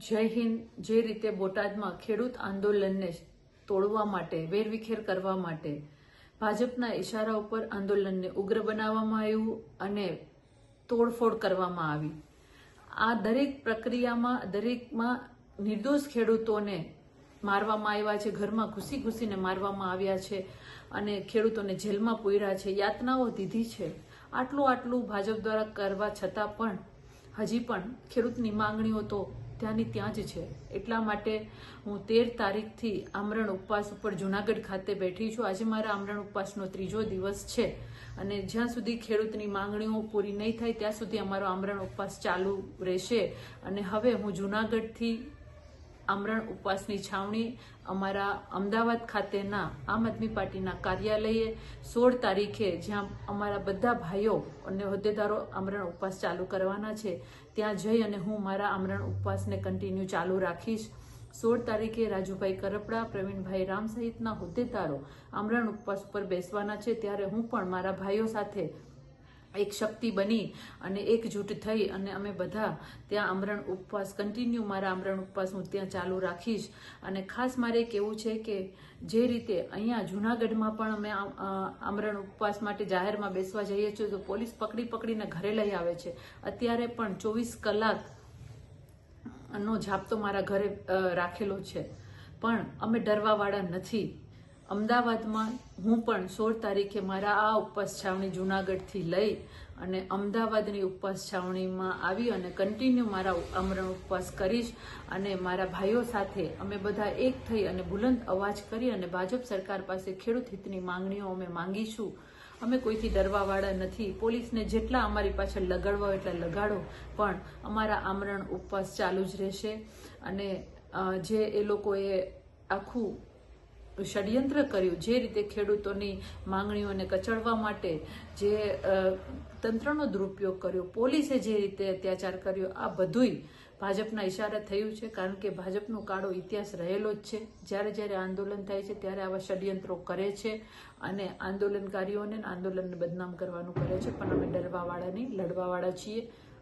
જય હિન્દ, જે રીતે બોટાદમાં ખેડૂત આંદોલનને તોડવા માટે, વેરવિખેર કરવા માટે ભાજપના ઇશારા ઉપર આંદોલનને ઉગ્ર બનાવવામાં આવ્યું અને તોડફોડ કરવામાં આવી. આ દરેક પ્રક્રિયામાં, દરેકમાં નિર્દોષ ખેડૂતોને મારવામાં આવ્યા છે, ઘરમાં ઘૂસી ઘૂસીને મારવામાં આવ્યા છે અને ખેડૂતોને જેલમાં પૂર્યા છે, યાતનાઓ દીધી છે. આટલું આટલું ભાજપ દ્વારા કરવા છતાં પણ, હજી પણ ખેડૂતની માંગણીઓ તો ત્યાંની ત્યાં જ છે. એટલા માટે હું તેર તારીખથી આમરણ ઉપવાસ ઉપર જુનાગઢ ખાતે બેઠી છું. આજે મારા આમરણ ઉપવાસનો ત્રીજો દિવસ છે અને જ્યાં સુધી ખેડૂતની માંગણીઓ પૂરી નહીં થાય, ત્યાં સુધી અમારો આમરણ ઉપવાસ ચાલુ રહેશે. અને હવે હું જુનાગઢથી આમરણ ઉપવાસની છાવણી અમારા અમદાવાદ ખાતેના આમ આદમી પાર્ટીના કાર્યાલયે સોળ તારીખે જ્યાં અમારા બધા ભાઈઓ અને હોદ્દેદારો આમરણ ઉપવાસ ચાલુ કરવાના છે, ત્યાં જઈ અને હું મારા આમરણ ઉપવાસને કન્ટિન્યુ ચાલુ રાખીશ. સોળ તારીખે રાજુભાઈ કરપડા, પ્રવીણભાઈ રામ સહિતના હોદ્દેદારો આમરણ ઉપવાસ ઉપર બેસવાના છે, ત્યારે હું પણ મારા ભાઈઓ સાથે એક શક્તિ બની અને એકજૂટ થઈ અને અમે બધા ત્યાં આમરણ ઉપવાસ કન્ટિન્યુ મારા આમરણ ઉપવાસ હું ત્યાં ચાલુ રાખીશ. અને ખાસ મારે કહેવું છે કે જે રીતે અહીંયા જુનાગઢમાં પણ અમે આમ, આમરણ ઉપવાસ માટે જાહેરમાં બેસવા જઈએ છીએ તો પોલીસ પકડી પકડીને ઘરે લઈ આવે છે. અત્યારે પણ ચોવીસ કલાક નો જાપ્તો મારા ઘરે રાખેલો છે. પણ અમે ડરવાવાળા નથી. અમદાવાદમાં હું પણ સોળ તારીખે મારા આ ઉપવાસ છાવણી જુનાગઢથી લઈ અને અમદાવાદની ઉપવાસ છાવણીમાં આવી અને કન્ટિન્યુ મારા આમરણ ઉપવાસ કરીશ અને મારા ભાઈઓ સાથે અમે બધા એક થઈ અને બુલંદ અવાજ કરી અને ભાજપ સરકાર પાસે ખેડૂત હિતની માંગણીઓ અમે માંગીશું. અમે કોઈથી ડરવાવાળા નથી. પોલીસને જેટલા અમારી પાછળ લગાડવા એટલા લગાડો. પણ અમારા આમરણ ઉપવાસ ચાલુ જ રહેશે અને જે એ લોકોએ આખું ષડયંત્ર કર્યું. જે રીતે ખેડૂતોની માંગણીઓને કચડવા માટે જે તંત્રનો દુરુપયોગ કર્યો, પોલીસે જે રીતે અત્યાચાર કર્યો, આ બધુંય ભાજપના ઇશારે થયું છે, કારણ કે ભાજપનો કાળો ઇતિહાસ રહેલો જ છે. જ્યારે જ્યારે આંદોલન થાય છે, ત્યારે આવા ષડયંત્રો કરે છે અને આંદોલનકારીઓને આંદોલનને બદનામ કરવાનું કરે છે. પણ અમે ડરવાવાળા નહીં, લડવાવાળા છીએ.